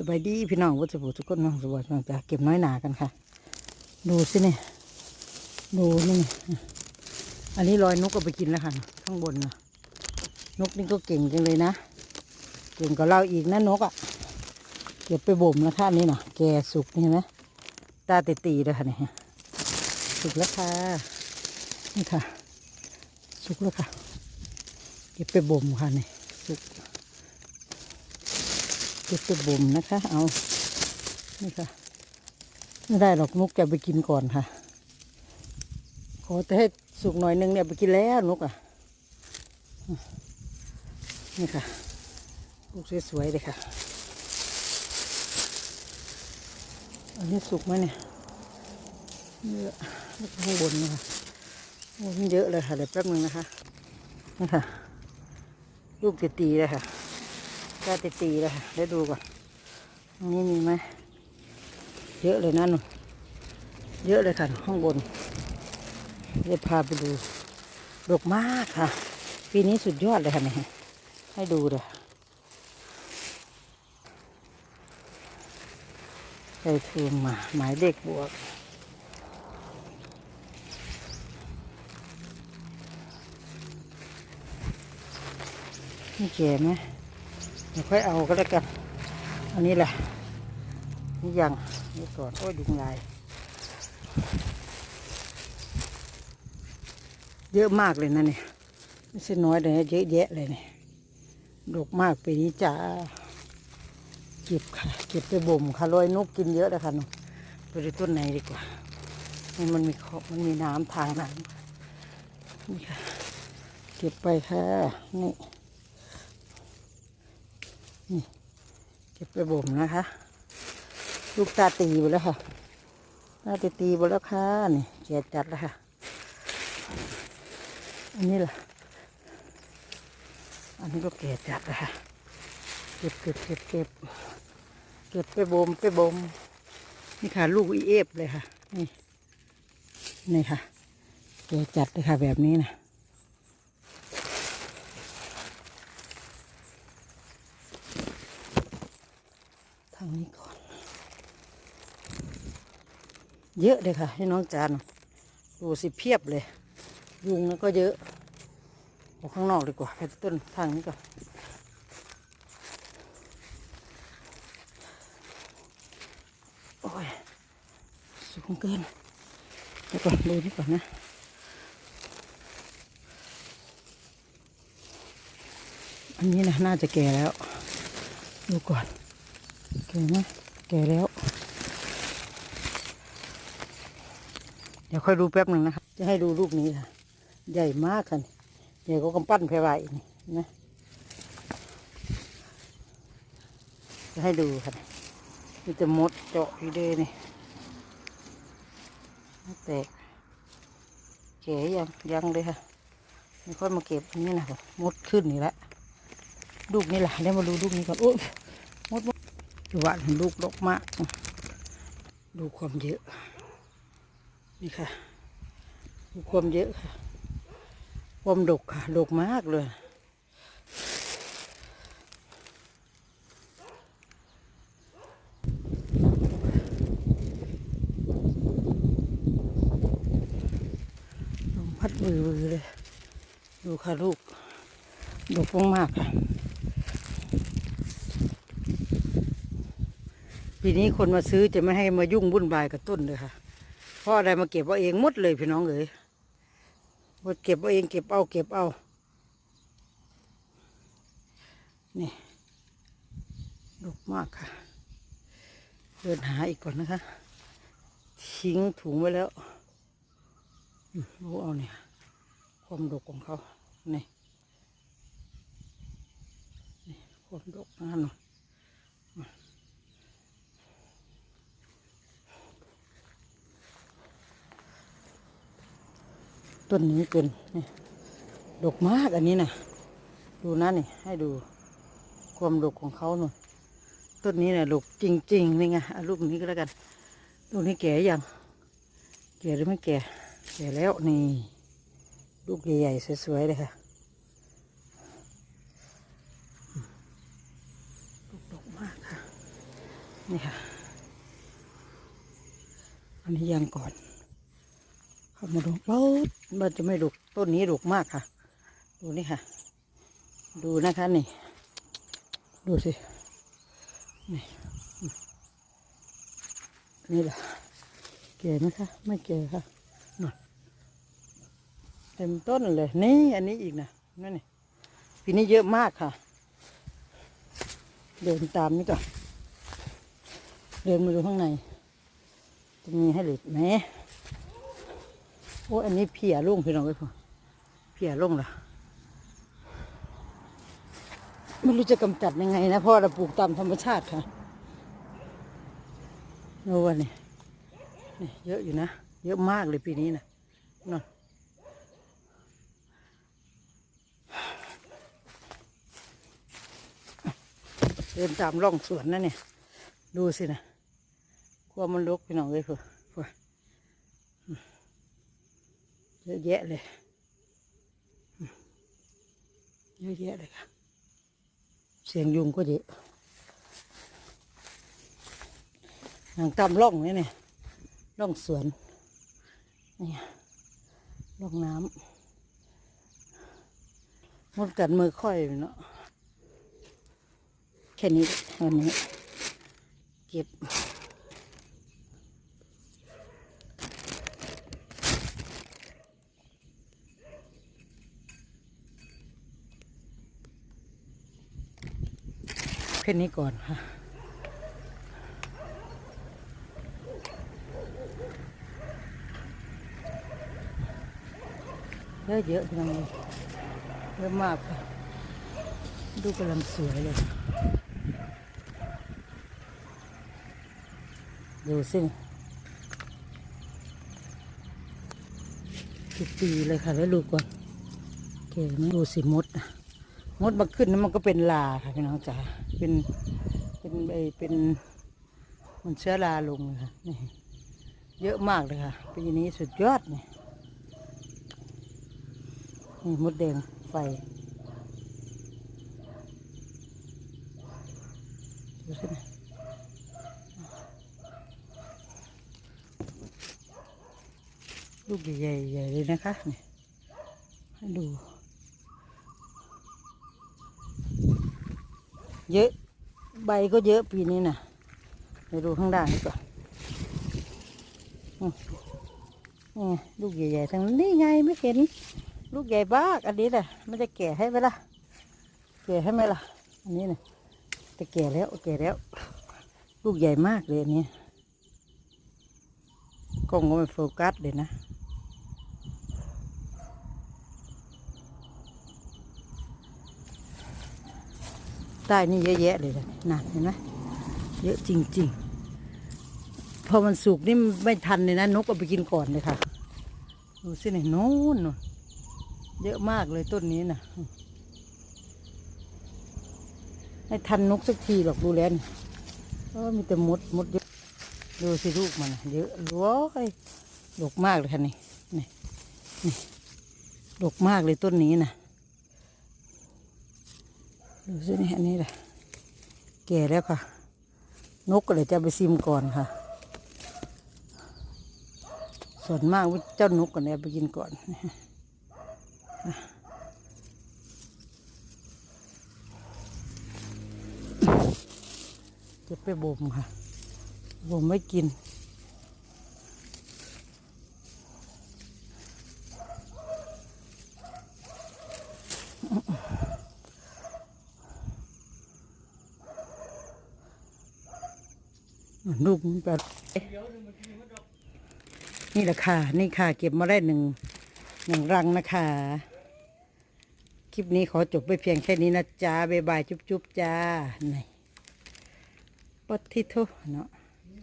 สบายดีพี่น้องวัชบุทุกคนน้องสบายน้องจะเก็บน้อยหนากันค่ะ ดูสิเนี่ยดูนี่นี่อันนี้ลอยนกก็ไปกินแล้วค่ะ ข้างบนนะนกนี่ก็เก่งจังเลยนะ เก่งกว่าเราอีกนะนกอะ่ะเก็บไปบ่มนะคะอันนี่นะแกสุกนี่นไหมตาตีๆเลยค่ะเนี่ยสุกแล้วค่ะนี่ค่ะ สุกแล้วค่ะ เก็บไปบ่มค่ะเนี่ยสุก ก็บไปบ่มนะคะ เอา นี่ค่ะ ไม่ได้หรอกนกจะไปกินก่อนค่ะ ขอแต่ให้สุกหน่อยนึงเนี่ยไปกินแล้วนกอะ นี่ค่ะลูกสวยๆเลยค่ะ อันนี้สุกไหมเนี่ยเยอะลูกข้างบนนะคะโอ้ยมันเยอะเลยค่ะ เดี๋ยวแป๊บนึงนะคะนี่ค่ะลูกตีๆเลยค่ะ ก็ตีตีๆเลยค่ะได้ดูก่อนตรงนี้มีไหมเยอะเลยนะหนูเยอะเลยค่ะข้างบนจะพาไปดูดกมากค่ะ ปีนี้สุดยอดเลยค่ะนี่ให้ดูเลยใส่ทูมมาหมายเลขบวกนี่แก่ไหม ดี๋ยวค่อยเอาก็แล้วกัน อันนี้แหละนี่ยังนี่ก่อนโอ้ยยุงลาย เยอะมากเลยนะเนี่ยไม่ใช่น้อยเลยนะเยอะแยะเลยเนี่ยดกมากปีนี้จ้าเก็บค่ะเก็บไปบ่มค่ะลอยนกกินเยอะเลยค่ะหนูไปดูต้นไหนดีกว่านี่มันมีขอบมันมีน้ำทางน้ำนี่ค่ะเก็บไปค่ะนี่ เก็บไปบ่มนะคะ ลูกตาตีไปแล้วค่ะตาตีตีไปแล้วค่ะนี่แก่จัดแล้วค่ะ อันนี้ล่ะ อันนี้ก็แก่จัดแล้วค่ะ เก็บเก็บเก็บเก็บเก็บไปบ่มไปบ่มนี่ค่ะ ลูกอีเอฟเลยค่ะ นี่ นี่ค่ะแก่จัดเลยค่ะแบบนี้นะางนี้ก่อน เยอะเลยค่ะให้น้องจานดูสิเพียบเลย ยุงก็เยอะออกข้างนอกดีกว่าไปต้นทางนี้ก่อนโอ้ยสูงเกินเดี๋ยวก่อนดูนี่ก่อนนะอันนี้นะน่าจะแก่แล้ว ดูก่อน แก่ไหมแก่แล้ว เดี๋ยวค่อยดูแป๊บหนึ่งนะครับ จะให้ดูลูกนี้ค่ะ ใหญ่มากค่ะนี่ใหญ่ก็กำปั้นไฟไหวนี่นะจะให้ดูค่ะนี่จะมดเจาะอยู่เลยนี่แตกแก่ยังยังเลยค่ะนี่ค่อยมาเก็บอันนี้นะมดขึ้นนี่แหละลูกนี่แหละได้มาดูลูกนี้ก่อนโอ้ย ดูว่าลูกดกมาก ดูความเยอะ นี่ค่ะ ดูความเยอะค่ะ ความดกค่ะดกมากเลยลมพัดบือๆเลย ดูค่ะลูกดกมากๆค่ะ ปีนี้คนมาซื้อจะไม่ให้มายุ่งวุ่นวายกับต้นเลยค่ะเพราะอะไรมาเก็บเอาเองหมดเลยพี่น้องเอ๋ยหมดเก็บเอาเองเก็บเอาเก็บเอานี่ดกมากค่ะ เดินหาอีกก่อนนะคะ ทิ้งถุงไว้แล้วรู้เอาเนี่ย ความดกของเขานี่นี่ความดกนะหนู ต้นนี้เป็นนี่ดกมากอันนี้นะดูนะนี่ ให้ดูความดกของเขาหน่อยต้นนี้นะดกจริงๆนี่ไงเอาลูกนี้ก็แล้วกันลูกนี้แก่ยังแก่หรือไม่แก่แก่แล้วนี่ลูกใหญ่ๆสวยๆเลยค่ะลูกดกมากค่ะนี่ค่ะอันนี้ยังก่อน ข้ามาดูปุ๊บมันจะไม่ดุกต้นนี้ดุกมากค่ะ ดูนี่ค่ะ ดูนะคะนี่ ดูสิ นี่ นี่แหละแก่ไหมคะไม่แก่ค่ะน่ะเต็มต้นเลย นี่ อันนี้อีกนะนั่นนี่ปีนี้เยอะมากค่ะ เดินตามนี่ก่อนเดินมาดูข้างใน จะมีให้เหล็กไหม โอ้อันนี้เพียลุ่งพี่น้องไว้ยพอเพียลุ่งเหรอไม่รู้จะกำจัดยังไงนะเพราะเราปลูกตามธรรมชาติค่ะโน่นนี่นี่เยอะอยู่นะ เยอะมากเลยปีนี้นะนั่นเดินตามร่องสวนนั่นเนี่ย ดูสินะกลัวมันลุกพี่น้องเลยเพื่อ เยอะแยะเลย เยอะแยะเลยค่ะ เสียงยุงก็เยอะทางตามร่องนี่เนี่ยร่องสวนนี่ร่องน้ำมดกัดมือค่อยเนาะแค่นี้วันนี้เก็บ ค่นี้ก่อนค่ะเยอะเยอะๆพี่น้องเยอะมากค่ะดูกำลังสวยเลย ดูสิทุกปีเลยค่ะแล้วดูก่อนเก๋ไหมดูสิมดนะ มดมาขึ้นแล้วมันก็เป็นลาค่ะพี่น้องจ๋าเป็นเป็นไอเป็นมันเชื้อราลงเลยค่ะนี่เยอะมากเลยค่ะปีนี้สุดยอดเนี่ยนี่มดแดงไฟดูสินะลูกใหญ่ๆใหญ่เลยนะคะนี่ให้ดู เยอะ ใบก็เยอะปีนี้นะไปดูข้างล่างนี่ก่อนนี่ลูกใหญ่ๆทั้งนั้ไงไม่เห็น ลูกใหญ่บ้ากอันนี้แหละมันจะแก่ให้ไหมล่ะแก่ให้ไหมล่ะ อันนี้นะแต่แก่แล้วแก่แล้ว ลูกใหญ่มากเลยอันนี้กล้องก็ไม่โฟกัสเลยนะ ใต้นี่เยอะแยะเลยนะนั่นเห็นไหมเยอะจริง ๆ พอมันสุกนี่ไม่ทันเลยนะ นกเอาไปกินก่อนเลยค่ะดูสิเนี่ยโน่นเยอะมากเลยต้นนี้นะไม่ทันนกสักทีหรอกดูแลนเออมีแต่มดมดเยอะดูสิลูกมันเยอะร้อยดกมากเลยค่ะนี่นี่นี่ดกมากเลยต้นนี้นะ ดูสินี่อันนี้แหละแก่แล้วค่ะ นกก็เลยจะไปซิมก่อนค่ะ ส่วนมากว่าเจ้านกก็เนี่ยไปกินก่อนจะไปบ่มค่ะบ่มไม่กิน ลูกมันแบบนี่แหละค่ะ นี่ค่ะ เก็บมาได้หนึ่งหนึ่งรังนะคะ คลิปนี้ขอจบไปเพียงแค่นี้นะจ๊ะบ๊ายบาย จุ๊บๆจ้าไหนปดที่ทุเนาะ